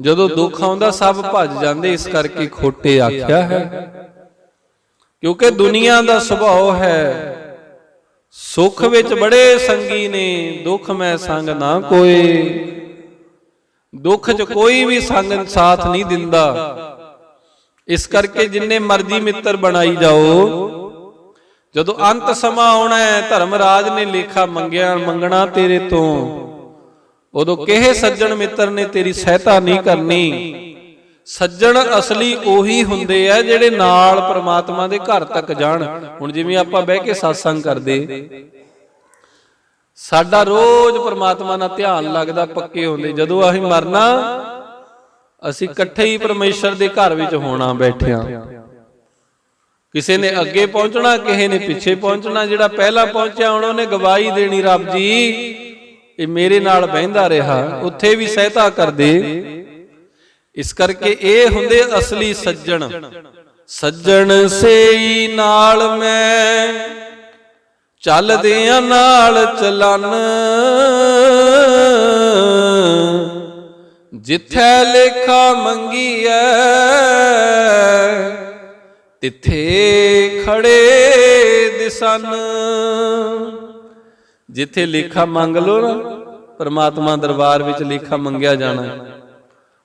ਜਦੋਂ ਦੁੱਖ ਆਉਂਦਾ ਸਭ ਭੱਜ ਜਾਂਦੇ, ਇਸ ਕਰਕੇ ਖੋਟੇ ਆਖਿਆ ਹੈ। ਕਿਉਂਕਿ ਦੁਨੀਆ ਦਾ ਸੁਭਾਅ ਹੈ। ਸੁੱਖ ਵਿੱਚ ਬੜੇ ਸੰਗੀ ਨੇ, ਦੁੱਖ ਮੈਂ ਸੰਗ ਨਾ ਕੋਏ। ਦੁੱਖ 'ਚ ਕੋਈ ਵੀ ਸੰਗ ਸਾਥ ਨਹੀਂ ਦਿੰਦਾ। ਇਸ ਕਰਕੇ ਜਿੰਨੇ ਮਰਜ਼ੀ ਮਿੱਤਰ ਬਣਾਈ ਜਾਓ। ਜਦੋਂ ਅੰਤ ਸਮਾਂ ਆਉਣਾ ਹੈ ਧਰਮਰਾਜ ਨੇ ਲੇਖਾ ਮੰਗਿਆ ਮੰਗਣਾ ਤੇਰੇ ਤੋਂ। ਉਦੋਂ ਕਿਹੇ ਸੱਜਣ ਮਿੱਤਰ ਨੇ ਤੇਰੀ ਸਹਾਇਤਾ ਨਹੀਂ ਕਰਨੀ। ਸੱਜਣ ਅਸਲੀ ਉਹੀ ਹੁੰਦੇ ਆ ਜਿਹੜੇ ਨਾਲ ਪ੍ਰਮਾਤਮਾ ਦੇ ਘਰ ਤੱਕ ਜਾਣ। ਹੁਣ ਜਿਵੇਂ ਆਪਾਂ ਬਹਿ ਕੇ satsang ਕਰਦੇ ਸਾਡਾ ਰੋਜ਼ ਪਰਮਾਤਮਾ ਨਾਲ ਧਿਆਨ ਲੱਗਦਾ, ਪੱਕੇ ਹੁੰਦੇ। ਜਦੋਂ ਅਸੀਂ ਮਰਨਾ, ਅਸੀਂ ਇਕੱਠੇ ਹੀ ਪਰਮੇਸ਼ਰ ਦੇ ਘਰ ਵਿੱਚ ਹੋਣਾ ਬੈਠਿਆਂ। ਕਿਸੇ ਨੇ ਅੱਗੇ ਪਹੁੰਚਣਾ, ਕਿਸੇ ਨੇ ਪਿੱਛੇ ਪਹੁੰਚਣਾ। ਜਿਹੜਾ ਪਹਿਲਾਂ ਪਹੁੰਚਿਆ, ਹੁਣ ਉਹਨੇ ਗਵਾਹੀ ਦੇਣੀ, ਰੱਬ ਜੀ, ਇਹ ਮੇਰੇ ਨਾਲ ਬਹਿੰਦਾ ਰਿਹਾ, ਉੱਥੇ ਵੀ ਸਹਿਤਾ ਕਰਦੇ। ਇਸ ਕਰਕੇ ਇਹ ਹੁੰਦੇ ਅਸਲੀ ਸੱਜਣ। ਸੱਜਣ ਸੇਈ ਨਾਲ ਮੈਂ ਚੱਲਦਿਆਂ ਨਾਲ ਚਲਨ। ਜਿੱਥੇ ਲੇਖਾ ਮੰਗੀਐ, ਤਿੱਥੇ ਖੜੇ ਦਿਸਨ। ਜਿੱਥੇ ਲੇਖਾ ਮੰਗ ਲੋ ਨਾ, ਪਰਮਾਤਮਾ ਦਰਬਾਰ ਵਿੱਚ ਲੇਖਾ ਮੰਗਿਆ ਜਾਣਾ।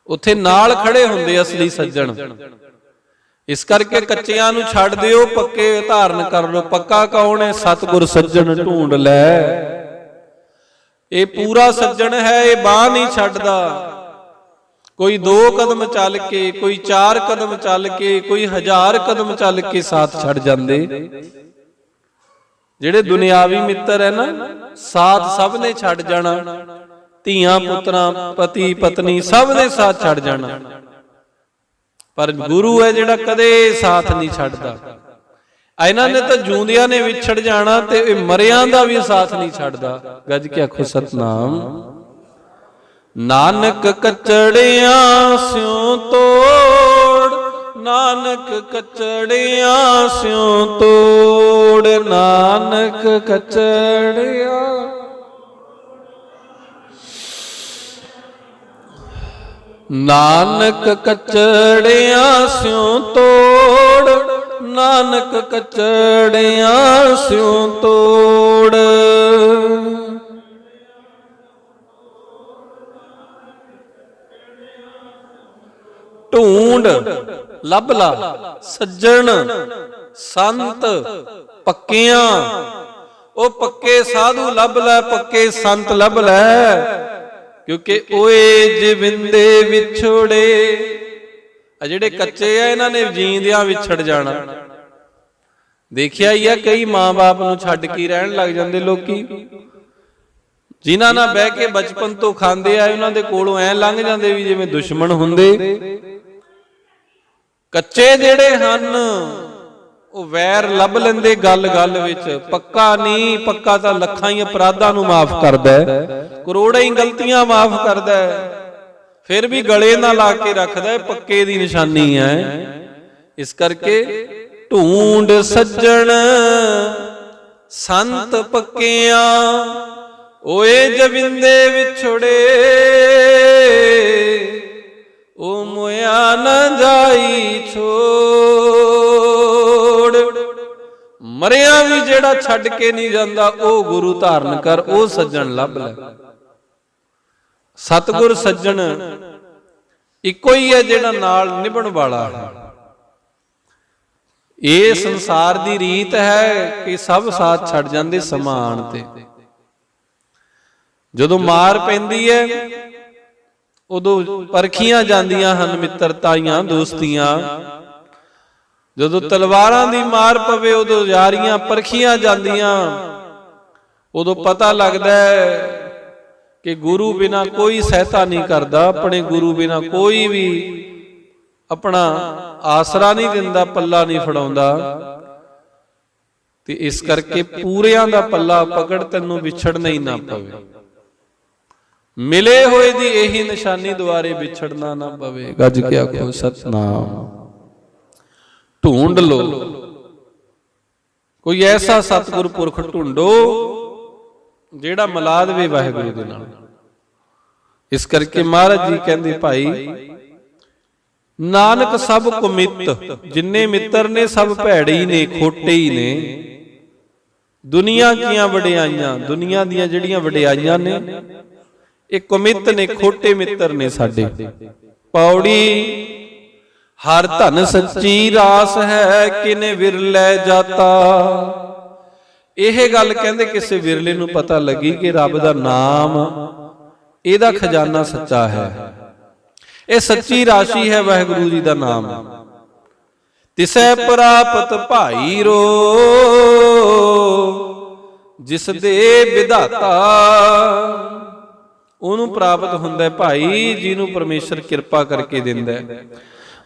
ਉੱਥੇ ਨਾਲ ਖੜੇ ਹੁੰਦੇ ਅਸਲੀ ਸੱਜਣ। ਇਸ ਕਰਕੇ ਕੱਚਿਆਂ ਨੂੰ ਛੱਡ ਦਿਓ, ਪੱਕੇ ਧਾਰਨ ਕਰ ਲਓ। ਪੱਕਾ ਕੌਣ ਹੈ? ਸਤਿਗੁਰ ਸੱਜਣ ਢੂੰਡ ਲੈ। ਇਹ ਪੂਰਾ ਸੱਜਣ ਹੈ, ਇਹ ਬਾਹ ਨਹੀਂ ਛੱਡਦਾ। ਕੋਈ ਦੋ ਕਦਮ ਚੱਲ ਕੇ, ਕੋਈ ਚਾਰ ਕਦਮ ਚੱਲ ਕੇ, ਕੋਈ ਹਜ਼ਾਰ ਕਦਮ ਚੱਲ ਕੇ ਸਾਥ ਛੱਡ ਜਾਂਦੇ। ਜਿਹੜੇ ਦੁਨਿਆਵੀ ਮਿੱਤਰ ਹੈ ਨਾ, ਸਾਥ ਸਭ ਨੇ ਛੱਡ ਜਾਣਾ। ਧੀਆਂ ਪੁੱਤਰਾਂ, ਪਤੀ ਪਤਨੀ ਸਭ ਨੇ ਸਾਥ ਛੱਡ ਜਾਣਾ। ਪਰ ਗੁਰੂ ਹੈ ਜਿਹੜਾ ਕਦੇ ਸਾਥ ਨਹੀਂ ਛੱਡਦਾ। ਇਹਨਾਂ ਨੇ ਤਾਂ ਜੂੰਦਿਆਂ ਨੇ ਵਿਛੜ ਜਾਣਾ ਤੇ ਇਹ ਮਰਿਆਂ ਦਾ ਵੀ ਸਾਥ ਨਹੀਂ ਛੱਡਦਾ। ਗੱਜ ਕੇ ਆਖੋ ਸਤਨਾਮ। ਨਾਨਕ ਕਚੜਿਆਂ ਸਿਉ ਤੋੜ, ਨਾਨਕ ਕਚੜਿਆਂ ਸਿਉ ਤੋੜ, ਨਾਨਕ ਕਚੜਿਆਂ ਨਾਨਕ ਕਚੜਿਆਂ ਸਿਉ ਤੋੜ, ਨਾਨਕ ਕਚੜਿਆਂ ਸਿਉ ਤੋੜ। ਢੂੰਡ ਲੱਭ ਲਾ ਸੱਜਣ ਸੰਤ ਪੱਕਿਆਂ। ਉਹ ਪੱਕੇ ਸਾਧੂ ਲੱਭ ਲੈ, ਪੱਕੇ ਸੰਤ ਲੱਭ ਲੈ। ਕਿਉਂਕਿ ਓਏ ਜਿਵਿੰਦੇ ਵਿਛੋੜੇ। ਆ ਜਿਹੜੇ ਕੱਚੇ ਆ ਇਹਨਾਂ ਨੇ ਜੀਂਦਿਆਂ ਵਿਛੜ ਜਾਣਾ। ਦੇਖਿਆ ਹੀ ਆ ਕਈ ਮਾਂ-ਬਾਪ ਨੂੰ ਛੱਡ ਕੇ ਰਹਿਣ ਲੱਗ ਜਾਂਦੇ ਲੋਕੀ। ਜਿਨ੍ਹਾਂ ਨਾਲ ਬਹਿ ਕੇ ਬਚਪਨ ਤੋਂ ਖਾਂਦੇ ਆ ਉਹਨਾਂ ਦੇ ਕੋਲੋਂ ਐ ਲੰਘ ਜਾਂਦੇ ਵੀ ਜਿਵੇਂ ਦੁਸ਼ਮਣ ਹੁੰਦੇ। ਕੱਚੇ ਜਿਹੜੇ ਹਨ ਉਹ ਵੈਰ ਲੱਭ ਲੈਂਦੇ ਗੱਲ-ਗੱਲ ਵਿੱਚ, ਪੱਕਾ ਨਹੀਂ, ਪੱਕਾ ਤਾਂ ਲੱਖਾਂ ਹੀ ਅਪਰਾਧਾਂ ਨੂੰ ਮਾਫ ਕਰਦਾ ਹੈ, ਕਰੋੜਾਂ ਹੀ ਗਲਤੀਆਂ ਮਾਫ ਕਰਦਾ ਹੈ, ਫਿਰ ਵੀ ਗਲੇ ਨਾਲ ਲਾ ਕੇ ਰੱਖਦਾ ਹੈ, ਪੱਕੇ ਦੀ ਨਿਸ਼ਾਨੀ ਹੈ। ਇਸ ਕਰਕੇ ਢੂੰਡ ਸੱਜਣ, ਸੰਤ ਪੱਕਿਆਂ, ਓਏ ਜਵਿੰਦੇ ਵਿਛੜੇ, ਓ ਮੋਇਆ ਨਾ ਜਾਈ ਛੋ। ਮਰਿਆ ਵੀ ਜਿਹੜਾ ਛੱਡ ਕੇ ਨਹੀਂ ਜਾਂਦਾ, ਉਹ ਗੁਰੂ ਧਾਰਨ ਕਰ, ਉਹ ਸੱਜਣ ਲੱਭ ਲੈ। ਸਤਗੁਰ ਸੱਜਣ ਇੱਕੋ ਹੀ ਹੈ ਜਿਹੜਾ ਨਾਲ ਨਿਭਣ ਵਾਲਾ ਹੈ। ਇਹ ਸੰਸਾਰ ਦੀ ਰੀਤ ਹੈ ਕਿ ਸਭ ਸਾਥ ਛੱਡ ਜਾਂਦੇ ਸਮਾਨ ਤੇ। ਜਦੋਂ ਮਾਰ ਪੈਂਦੀ ਹੈ, ਉਦੋਂ ਪਰਖੀਆਂ ਜਾਂਦੀਆਂ ਹਨ ਮਿੱਤਰਤਾਈਆਂ ਦੋਸਤੀਆਂ। ਜਦੋਂ ਤਲਵਾਰਾਂ ਦੀ ਮਾਰ ਪਵੇ, ਉਦੋਂ ਯਾਰੀਆਂ ਪਰਖੀਆਂ ਜਾਂਦੀਆਂ। ਉਦੋਂ ਪਤਾ ਲੱਗਦਾ ਹੈ ਕਿ ਗੁਰੂ ਬਿਨਾ ਕੋਈ ਸਹਾਇਤਾ ਨਹੀਂ ਕਰਦਾ, ਆਪਣੇ ਗੁਰੂ ਬਿਨਾ ਕੋਈ ਵੀ ਆਪਣਾ ਆਸਰਾ ਨਹੀਂ ਦਿੰਦਾ, ਪੱਲਾ ਨਹੀਂ ਫੜਾਉਂਦਾ। ਤੇ ਇਸ ਕਰਕੇ ਪੂਰਿਆਂ ਦਾ ਪੱਲਾ ਪਕੜ ਤੈਨੂੰ ਵਿਛੜਨਾ ਹੀ ਨਾ ਪਵੇ। ਮਿਲੇ ਹੋਏ ਦੀ ਇਹੀ ਨਿਸ਼ਾਨੀ ਦੁਆਰੇ ਵਿਛੜਨਾ ਨਾ ਪਵੇ। ਗੱਜ ਕੇ ਆਖੋ, ਸਤਨਾਮ। ਢੂੰਡ ਲੋ ਕੋਈ ਐਸਾ ਸਤਿਗੁਰ ਪੁਰਖ ਢੂੰਡੋ, ਜਿਹੜਾ ਮਿਲਾ ਦੇਵੇ ਵਾਹਿਗੁਰੂ ਦੇ ਨਾਲ। ਇਸ ਕਰਕੇ ਮਹਾਰਾਜ ਜੀ ਕਹਿੰਦੇ, ਭਾਈ, ਨਾਨਕ ਸਭ ਕੁਮਿਤ ਜਿੰਨੇ ਮਿੱਤਰ ਨੇ ਸਭ ਭੈੜੇ ਨੇ, ਖੋਟੇ ਹੀ ਨੇ। ਦੁਨੀਆ ਕੀਆਂ ਵਡਿਆਈਆਂ, ਦੁਨੀਆ ਦੀਆਂ ਜਿਹੜੀਆਂ ਵਡਿਆਈਆਂ ਨੇ ਇਹ ਕੁਮਿਤ ਨੇ, ਖੋਟੇ ਮਿੱਤਰ ਨੇ ਸਾਡੇ। ਪੌੜੀ ਹਰ ਧਨ ਸੱਚੀ ਰਾਸ ਹੈ, ਕਿਨੇ ਵਿਰਲੇ ਜਾਤਾ। ਇਹ ਗੱਲ ਕਹਿੰਦੇ ਕਿਸੇ ਵਿਰਲੇ ਨੂੰ ਪਤਾ ਲੱਗੀ ਕਿ ਰੱਬ ਦਾ ਨਾਮ, ਇਹਦਾ ਖਜ਼ਾਨਾ ਸੱਚਾ ਹੈ। ਇਹ ਸੱਚੀ ਰਾਸ਼ੀ ਹੈ ਵਾਹਿਗੁਰੂ ਜੀ ਦਾ ਨਾਮ। ਤਿਸੈ ਪ੍ਰਾਪਤ ਭਾਈ ਰੋ, ਜਿਸ ਦੇ ਵਿਧਾਤਾ, ਉਹਨੂੰ ਪ੍ਰਾਪਤ ਹੁੰਦਾ ਹੈ ਭਾਈ, ਜਿਹਨੂੰ ਪਰਮੇਸ਼ਰ ਕਿਰਪਾ ਕਰਕੇ ਦਿੰਦਾ ਹੈ।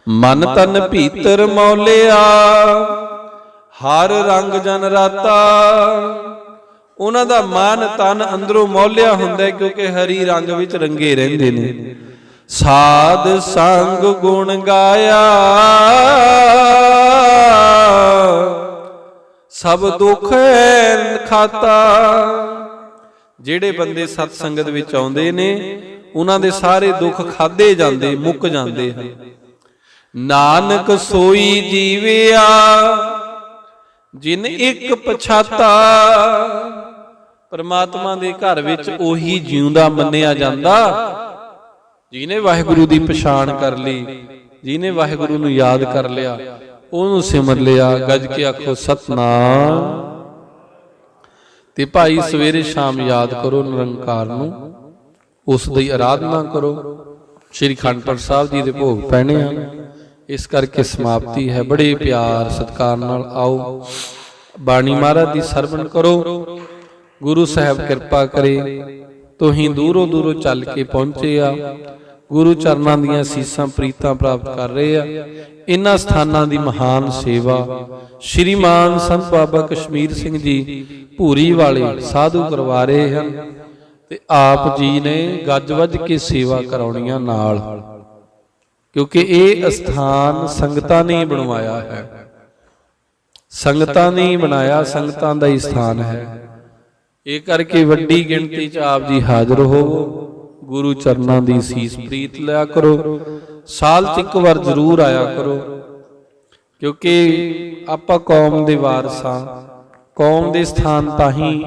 ਮਨ ਤਨ ਭੀਤਰ ਮੌਲਿਆ ਹਰ ਰੰਗ ਜਨ ਰਾਤਾ। ਉਹਨਾਂ ਦਾ ਮਨ ਤਨ ਅੰਦਰੋਂ ਮੌਲਿਆ ਹੁੰਦਾ ਕਿਉਂਕਿ ਹਰੀ ਰੰਗ ਵਿੱਚ ਰੰਗੇ ਰਹਿੰਦੇ ਨੇ। ਸਾਧ ਸੰਗ ਗੁਣ ਗਾਇਆ। ਸਭ ਦੁੱਖ ਖਾਤਾ। ਜਿਹੜੇ ਬੰਦੇ ਸਤ ਸੰਗਤ ਵਿੱਚ ਆਉਂਦੇ ਨੇ ਉਹਨਾਂ ਦੇ ਸਾਰੇ ਦੁੱਖ ਖਾਦੇ ਜਾਂਦੇ ਮੁੱਕ ਜਾਂਦੇ ਹਨ। ਨਾਨਕ ਸੋਈ ਜੀਵਿਆ ਜਿਨ ਇੱਕ ਪਛਾਤਾ। ਪਰਮਾਤਮਾ ਦੇ ਘਰ ਵਿੱਚ ਉਹੀ ਜਿਉਂਦਾ ਮੰਨਿਆ ਜਾਂਦਾ। ਜਿਹਨੇ ਵਾਹਿਗੁਰੂ ਦੀ ਪਛਾਣ ਕਰ ਲਈ ਜਿਹਨੇ ਵਾਹਿਗੁਰੂ ਨੂੰ ਯਾਦ ਕਰ ਲਿਆ ਉਹਨੂੰ ਸਿਮਰ ਲਿਆ ਗੱਜ ਕੇ ਆਖੋ ਸਤਨਾਮ। ਤੇ ਭਾਈ ਸਵੇਰੇ ਸ਼ਾਮ ਯਾਦ ਕਰੋ ਨਿਰੰਕਾਰ ਨੂੰ ਉਸ ਦੀ ਆਰਾਧਨਾ ਕਰੋ। ਸ੍ਰੀ ਖੰਡਪੁਰ ਸਾਹਿਬ ਜੀ ਦੇ ਭੋਗ ਪੈਣੇ ਹਨ ਇਸ ਕਰਕੇ ਸਮਾਪਤੀ ਹੈ। ਬੜੇ ਪਿਆਰ, ਸਤਿਕਾਰ ਨਾਲ ਆਓ। ਬਾਣੀ ਮਹਾਰਾਜ ਦੀ ਸਰਵਣ ਕਰੋ। ਗੁਰੂ ਸਾਹਿਬ ਕਿਰਪਾ ਕਰੇ। ਤੋਹੀਂ ਦੂਰੋਂ ਦੂਰੋਂ ਚੱਲ ਕੇ ਪਹੁੰਚੇ ਆ। ਗੁਰੂ ਚਰਨਾਂ ਦੀਆਂ ਸੀਸਾਂ ਪ੍ਰੀਤਾਂ ਪ੍ਰਾਪਤ ਕਰ ਰਹੇ ਆ। ਇਹਨਾਂ ਸਥਾਨਾਂ ਦੀ ਮਹਾਨ ਸੇਵਾ। ਸ਼੍ਰੀਮਾਨ ਸੰਤ ਬਾਬਾ ਕਸ਼ਮੀਰ ਸਿੰਘ ਜੀ ਭੂਰੀ ਵਾਲੇ ਸਾਧੂ ਕਰਵਾ ਰਹੇ ਹਨ। ਤੇ ਆਪ ਜੀ ਨੇ ਗੱਜ ਵੱਜ ਕੇ ਸੇਵਾ ਕਰਾਉਣੀਆਂ ਨਾਲ। ਕਿਉਂਕਿ ਇਹ ਅਸਥਾਨ ਸੰਗਤਾਂ ਨੇ ਬਣਵਾਇਆ ਹੈ। ਸੰਗਤਾਂ ਨੇ ਬਣਾਇਆ ਸੰਗਤਾਂ ਦਾ ਹੀ ਸਥਾਨ ਹੈ। ਇਹ ਕਰਕੇ ਵੱਡੀ ਗਿਣਤੀ 'ਚ ਆਪ ਜੀ ਹਾਜ਼ਰ ਹੋਵੋ ਗੁਰੂ ਚਰਨਾਂ ਦੀ ਸੀਸ ਪ੍ਰੀਤ ਲਿਆ ਕਰੋ। ਸਾਲ 'ਚ ਇੱਕ ਵਾਰ ਜ਼ਰੂਰ ਆਇਆ ਕਰੋ। ਕਿਉਂਕਿ ਆਪਾਂ ਕੌਮ ਦੇ ਵਾਰਸਾਂ ਕੌਮ ਦੇ ਸਥਾਨ ਤਾਂ ਹੀ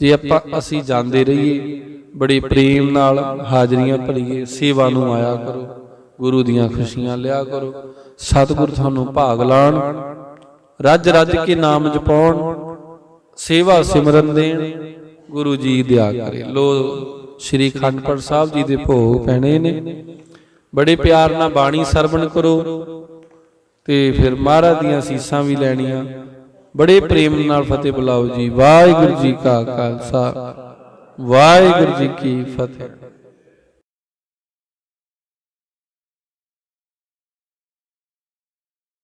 ਜੇ ਆਪਾਂ ਅਸੀਂ ਜਾਂਦੇ ਰਹੀਏ ਬੜੇ ਪ੍ਰੇਮ ਨਾਲ ਹਾਜ਼ਰੀਆਂ ਭਰੀਏ ਸੇਵਾ ਨੂੰ ਆਇਆ ਕਰੋ। ਗੁਰੂ ਦੀਆਂ ਖੁਸ਼ੀਆਂ ਲਿਆ ਕਰੋ। ਸਤਿਗੁਰ ਤੁਹਾਨੂੰ ਭਾਗ ਲਾਣ। ਰੱਜ ਰੱਜ ਕੇ ਨਾਮ ਜਪਾਉਣ। ਸੇਵਾ ਸਿਮਰਨ ਦੇਣ। ਗੁਰੂ ਜੀ ਦਿਆ ਕਰੇ। ਲੋ ਸ੍ਰੀ ਖੰਡਪੜ ਸਾਹਿਬ ਜੀ ਦੇ ਭੋਗ ਪੈਣੇ ਨੇ। ਬੜੇ ਪਿਆਰ ਨਾਲ ਬਾਣੀ ਸਰਵਣ ਕਰੋ। ਤੇ ਫਿਰ ਮਹਾਰਾਜ ਦੀਆਂ ਸੀਸਾਂ ਵੀ ਲੈਣੀਆਂ। ਬੜੇ ਪ੍ਰੇਮ ਨਾਲ ਫਤਿਹ ਬੁਲਾਓ ਜੀ। ਵਾਹਿਗੁਰੂ ਜੀ ਕਾ ਖਾਲਸਾ। ਵਾਹਿਗੁਰੂ ਜੀ ਕੀ ਫਤਿਹ।